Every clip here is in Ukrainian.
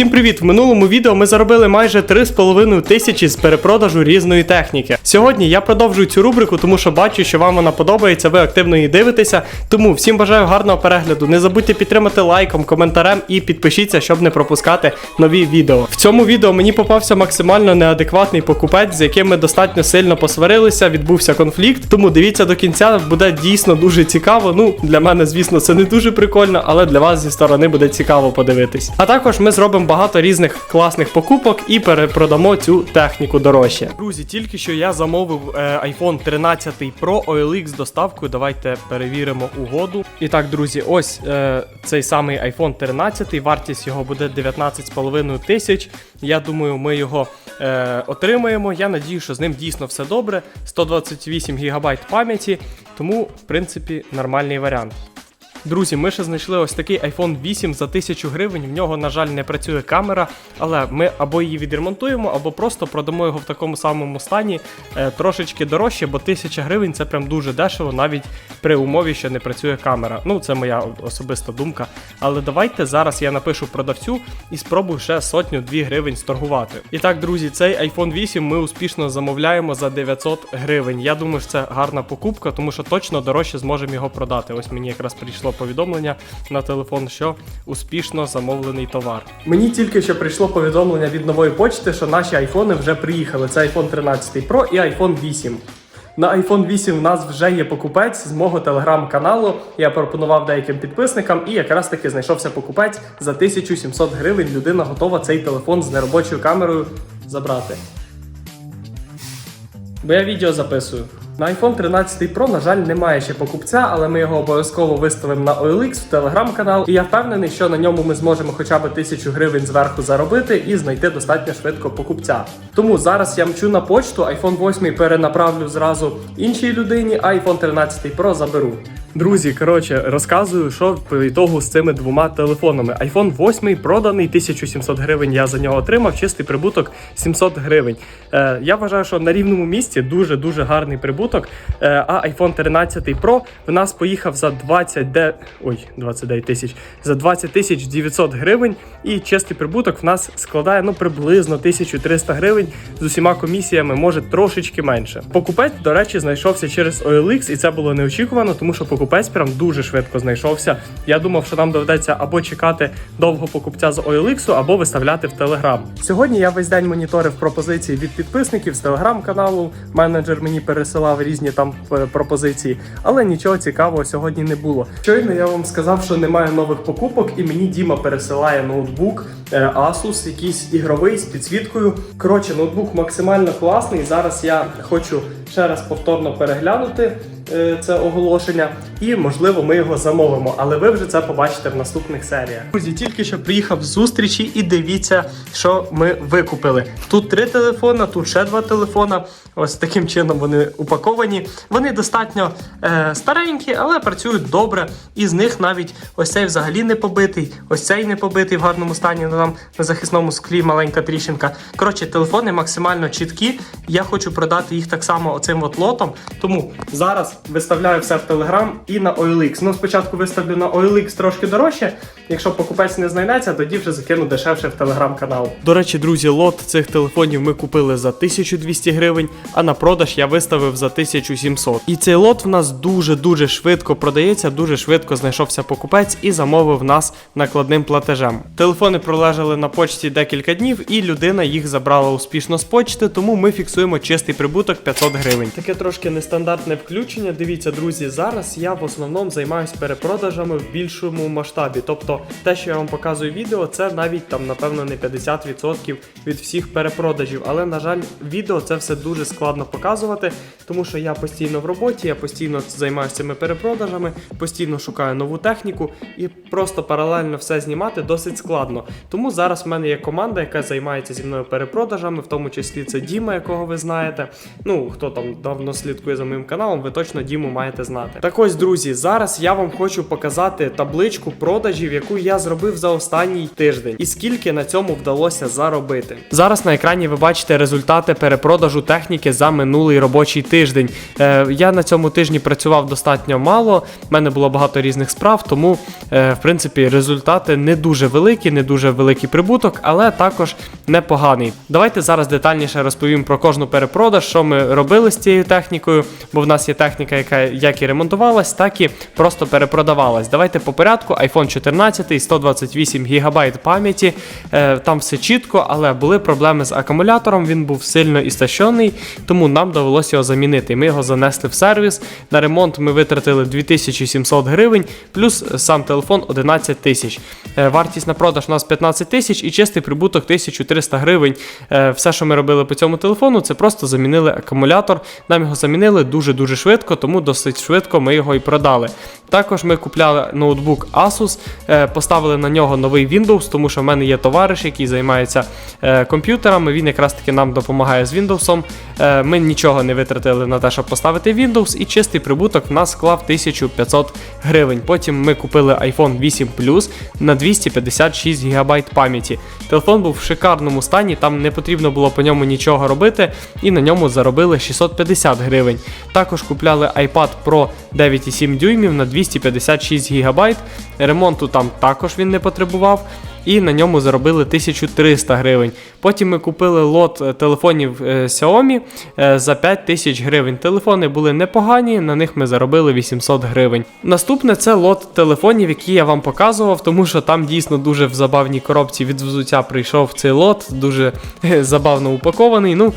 Всім привіт! В минулому відео ми заробили майже 3,5 тисячі з перепродажу різної техніки. Сьогодні я продовжую цю рубрику, тому що бачу, що вам вона подобається, ви активно її дивитеся. Тому всім бажаю гарного перегляду. Не забудьте підтримати лайком, коментарем і підпишіться, щоб не пропускати нові відео. В цьому відео мені попався максимально неадекватний покупець, з яким ми достатньо сильно посварилися, відбувся конфлікт. Тому дивіться до кінця, буде дійсно дуже цікаво. Ну, для мене, звісно, це не дуже прикольно, але для вас зі сторони буде цікаво подивитись. А також ми зробимо багато різних класних покупок і перепродамо цю техніку дорожче. Друзі, тільки що я замовив е, iPhone 13 Pro OLX з доставкою. Давайте перевіримо угоду. І так, друзі, ось е, цей самий iPhone 13, вартість його буде 19,5 тисяч. Я думаю, ми його е, отримаємо. Я надію, що з ним дійсно все добре. 128 ГБ пам'яті, тому, в принципі, нормальний варіант. Друзі, ми ще знайшли ось такий iPhone 8 за 1000 гривень. В нього, на жаль, не працює камера, але ми або її відремонтуємо, або просто продамо його в такому самому стані е, трошечки дорожче, бо 1000 гривень це прям дуже дешево, навіть при умові, що не працює камера. Ну, це моя особиста думка. Але давайте зараз я напишу продавцю і спробую ще сотню-дві гривень сторгувати. І так, друзі, цей iPhone 8 ми успішно замовляємо за 900 гривень. Я думаю, що це гарна покупка, тому що точно дорожче зможемо його продати. Ось мені якраз прийшло повідомлення на телефон, що успішно замовлений товар. Мені тільки що прийшло повідомлення від нової почти, що наші айфони вже приїхали. Це iPhone 13 Pro і iPhone 8. На iPhone 8 в нас вже є покупець з мого телеграм-каналу. Я пропонував деяким підписникам, і якраз таки знайшовся покупець за 1700 гривень. Людина готова цей телефон з неробочою камерою забрати. Бо я відео записую. На iPhone 13 Pro, на жаль, немає ще покупця, але ми його обов'язково виставимо на OLX в телеграм-канал. І я впевнений, що на ньому ми зможемо хоча б тисячу гривень зверху заробити і знайти достатньо швидко покупця. Тому зараз я мчу на почту, iPhone 8 перенаправлю зразу іншій людині, а iPhone 13 Pro заберу. Друзі, коротше, розказую, що по ітогу з цими двома телефонами. iPhone 8 проданий 1700 гривень. Я за нього отримав, чистий прибуток 700 гривень. Е, я вважаю, що на рівному місці дуже дуже гарний прибуток. Е, а iPhone 13 Pro в нас поїхав за 20. Ой, 29 тисяч за 20 тисяч 900 гривень. І чистий прибуток в нас складає ну приблизно 1300 гривень з усіма комісіями, може трошечки менше. Покупець, до речі, знайшовся через OLX, і це було неочікувано, тому що покупець прям дуже швидко знайшовся. Я думав, що нам доведеться або чекати довго покупця з OLX, або виставляти в Telegram. Сьогодні я весь день моніторив пропозиції від підписників з телеграм-каналу. Менеджер мені пересилав різні там е, пропозиції, але нічого цікавого сьогодні не було. Щойно я вам сказав, що немає нових покупок, і мені Діма пересилає ноутбук е, Asus, якийсь ігровий з підсвіткою. Коротше, ноутбук максимально класний. Зараз я хочу ще раз повторно переглянути е, це оголошення, і можливо ми його замовимо. Але ви вже це побачите в наступних серіях. Друзі, тільки що приїхав з зустрічі, і дивіться, що ми викупили. Тут три телефона, тут ще два телефона. Ось таким чином вони упаковані. Вони достатньо е, старенькі, але працюють добре. І з них навіть ось цей взагалі не побитий, ось цей не побитий в гарному стані. Там на захисному склі маленька тріщинка. Коротше, телефони максимально чіткі. Я хочу продати їх так само оцим от лотом. Тому зараз виставляю все в Telegram і на OLX. Ну, спочатку виставлю на OLX трошки дорожче. Якщо покупець не знайдеться, тоді вже закину дешевше в телеграм-канал. До речі, друзі, лот цих телефонів ми купили за 1200 гривень, а на продаж я виставив за 1700. І цей лот в нас дуже-дуже швидко продається, дуже швидко знайшовся покупець і замовив нас накладним платежем. Телефони пролежали на почті декілька днів, і людина їх забрала успішно з почти, тому ми фіксуємо чистий прибуток 500 гривень. Таке трошки нестандартне включення. Дивіться, друзі, зараз я в основному займаюся перепродажами в більшому масштабі. Тобто, те, що я вам показую відео, це навіть там, напевно, не 50% від всіх перепродажів. Але, на жаль, відео це все дуже складно показувати, тому що я постійно в роботі, я постійно займаюся цими перепродажами, постійно шукаю нову техніку і просто паралельно все знімати досить складно. Тому зараз в мене є команда, яка займається зі мною перепродажами, в тому числі це Діма, якого ви знаєте. Ну, хто там давно слідкує за моїм каналом, ви точно Діму маєте знати. Так ось, друзі, зараз я вам хочу показати табличку продажів, яку я зробив за останній тиждень, і скільки на цьому вдалося заробити. Зараз на екрані ви бачите результати перепродажу техніки за минулий робочий тиждень. Е, я на цьому тижні працював достатньо мало. в мене було багато різних справ, тому е, в принципі результати не дуже великі, не дуже великий прибуток, але також непоганий. Давайте зараз детальніше розповім про кожну перепродаж, що ми робили з цією технікою, бо в нас є техніка, яка як і ремонтувалась, так і просто перепродавалась. Давайте по порядку. iPhone 14, 128 ГБ пам'яті. Е, там все чітко, але були проблеми з акумулятором. Він був сильно істощений, тому нам довелося його замінити. Ми його занесли в сервіс. На ремонт ми витратили 2700 гривень, плюс сам телефон 11 тисяч. Е, Вартість на продаж у нас 15 тисяч і чистий прибуток 1300 гривень. Е, Все, що ми робили по цьому телефону, це просто замінили акумулятор. Нам його замінили дуже-дуже швидко, тому досить швидко ми його і продали. Також ми купляли ноутбук Asus, е, поставили на нього новий Windows, тому що в мене є товариш, який займається е, комп'ютерами. Він якраз таки нам допомагає з Windows. Е, Ми нічого не витратили на те, щоб поставити Windows, і чистий прибуток в нас склав 1500 гривень. Потім ми купили iPhone 8 Plus на 256 ГБ пам'яті. Телефон був в шикарному стані, там не потрібно було по ньому нічого робити, і на ньому заробили 650 гривень. Також купляли iPad Pro 9,7 дюймів на 256 ГБ. Ремонту там також він не потребував. І на ньому заробили 1300 гривень. Потім ми купили лот е, телефонів е, Xiaomi е, за 5000 гривень. Телефони були непогані, на них ми заробили 800 гривень. Наступне це лот телефонів, які я вам показував, тому що там дійсно дуже в забавній коробці від взуття прийшов цей лот, дуже забавно упакований. Ну,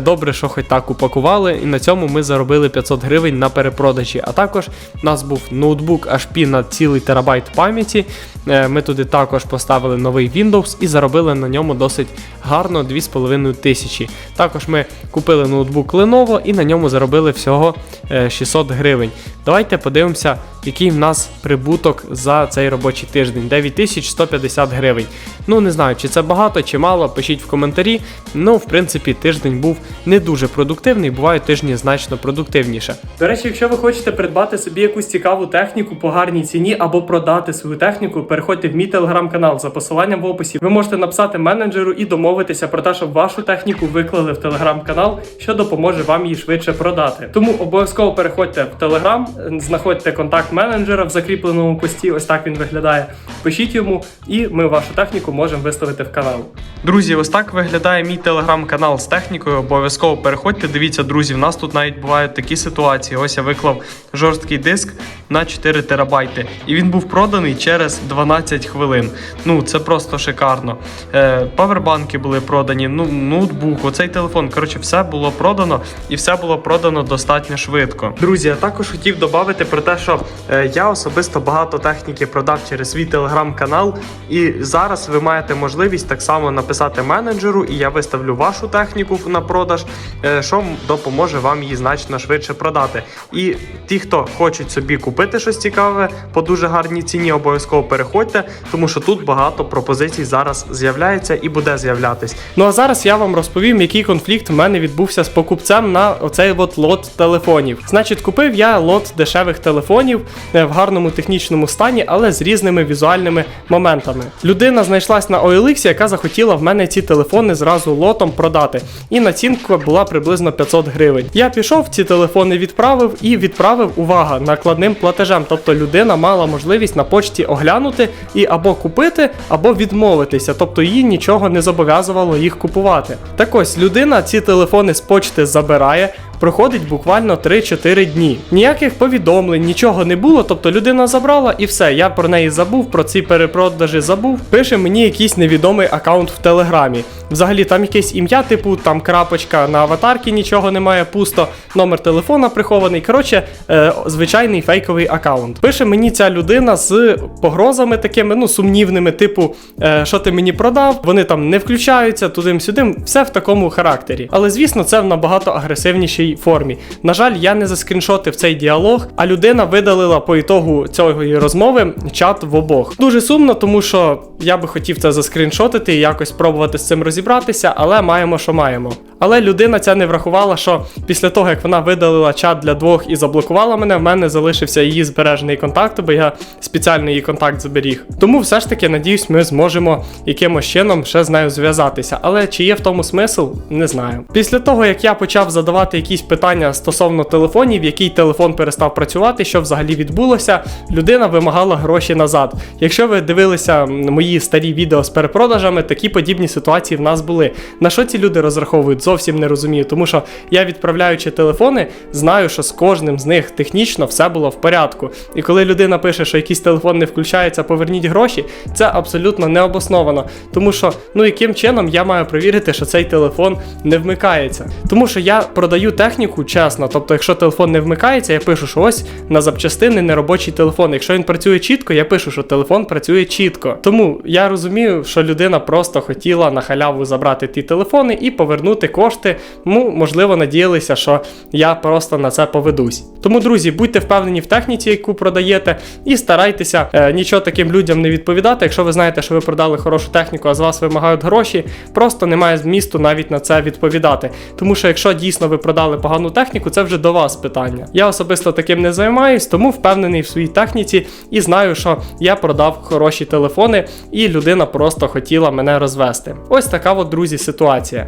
добре, що хоч так упакували, і на цьому ми заробили 500 гривень на перепродажі. А також у нас був ноутбук HP на цілий терабайт пам'яті. Е, Ми туди також поставили новий Windows і заробили на ньому досить гарно 2,5 тисячі. Також ми купили ноутбук Lenovo і на ньому заробили всього е, 600 гривень. Давайте подивимося, який в нас прибуток за цей робочий тиждень. 9150 гривень. Ну не знаю, чи це багато, чи мало. Пишіть в коментарі. Ну, в принципі, тиждень був не дуже продуктивний, бувають тижні значно продуктивніше. До речі, якщо ви хочете придбати собі якусь цікаву техніку по гарній ціні або продати свою техніку, переходьте в мій телеграм-канал за посиланням в описі. Ви можете написати менеджеру і домовитися про те, щоб вашу техніку виклали в телеграм-канал, що допоможе вам її швидше продати. Тому обов'язково переходьте в телеграм, знаходьте контакт менеджера в закріпленому пості. Ось так він виглядає. Пишіть йому, і ми вашу техніку можемо виставити в канал. Друзі, ось так виглядає мій телеграм-канал з технікою. Обов'язково переходьте. Дивіться, друзі, в нас тут навіть бувають такі ситуації. Ось я виклав жорсткий диск на 4 терабайти, і він був проданий через 12 хвилин. Ну це просто шикарно. Е, павербанки були продані, ну ноутбук, оцей телефон. Коротше, все було продано і все було продано достатньо швидко. Друзі, я також хотів додати про те, що е, я особисто багато техніки продав через свій телеграм-канал, і зараз ви маєте можливість так само написати менеджеру, і я виставлю вашу техніку на продаж, е, що допоможе вам її значно швидше продати. І ті, хто хочуть собі купити щось цікаве по дуже гарній ціні, обов'язково переходьте, тому що тут багато пропозицій зараз з'являється і буде з'являтись. Ну а зараз я вам розповім, який конфлікт в мене відбувся з покупцем на оцей от лот телефонів. Значить, купив я лот дешевих телефонів е, в гарному технічному стані, але з різними візуальними моментами. Людина знайшлась на OLX, яка захотіла в мене ці телефони зразу лотом продати. І націнка була приблизно 500 гривень. Я пішов, ці телефони відправив і відправив увага накладним платежем. Тобто людина мала можливість на почті оглянути і або купити, або відмовитися. Тобто їй нічого не зобов'язувало їх купувати. Так ось людина ці телефони з почти забирає. Проходить буквально 3-4 дні. Ніяких повідомлень, нічого не було. Тобто людина забрала і все. Я про неї забув, про ці перепродажі забув. Пише мені якийсь невідомий аккаунт в Телеграмі. Взагалі там якесь ім'я, типу там крапочка на аватарці, нічого немає, пусто, номер телефона прихований. Коротше, е, звичайний фейковий аккаунт. Пише мені ця людина з погрозами такими, ну сумнівними, типу, е, що ти мені продав, вони там не включаються, тудим-сюдим, все в такому характері. Але звісно, це в набагато агресивнішій формі. На жаль, я не заскріншотив цей діалог, а людина видалила по ітогу цієї розмови чат в обох. Дуже сумно, тому що я би хотів це заскріншотити і якось спробувати з цим розібратися, але маємо, що маємо. Але людина ця не врахувала, що після того, як вона видалила чат для двох і заблокувала мене, в мене залишився її збережений контакт, бо я спеціально її контакт зберіг. Тому все ж таки, надіюсь, ми зможемо якимось чином ще з нею зв'язатися. Але чи є в тому смисл, не знаю. Після того, як я почав задавати якісь питання стосовно телефонів, який телефон перестав працювати, що взагалі відбулося, людина вимагала гроші назад. Якщо ви дивилися мої старі відео з перепродажами, такі подібні ситуації в нас були. На що ці люди розраховують, зовсім не розумію, тому що я відправляючи телефони, знаю, що з кожним з них технічно все було в порядку. І коли людина пише, що якийсь телефон не включається, поверніть гроші, це абсолютно не обосновано. Тому що, ну яким чином я маю перевірити, що цей телефон не вмикається. Тому що я продаю техніку чесно. Тобто, якщо телефон не вмикається, я пишу, що ось на запчастини неробочий телефон. Якщо він працює чітко, я пишу, що телефон працює чітко. Тому я розумію, що людина просто хотіла на халяву забрати ті телефони і повернути кошти. Ну, можливо, надіялися, що я просто на це поведусь. Тому, друзі, будьте впевнені в техніці, яку продаєте, і старайтеся е, нічого таким людям не відповідати. Якщо ви знаєте, що ви продали хорошу техніку, а з вас вимагають гроші, просто немає змісту навіть на це відповідати. Тому що якщо дійсно ви продали погану техніку, це вже до вас питання. Я особисто таким не займаюсь, тому впевнений в своїй техніці і знаю, що я продав хороші телефони, і людина просто хотіла мене розвести. Ось така от, друзі, ситуація.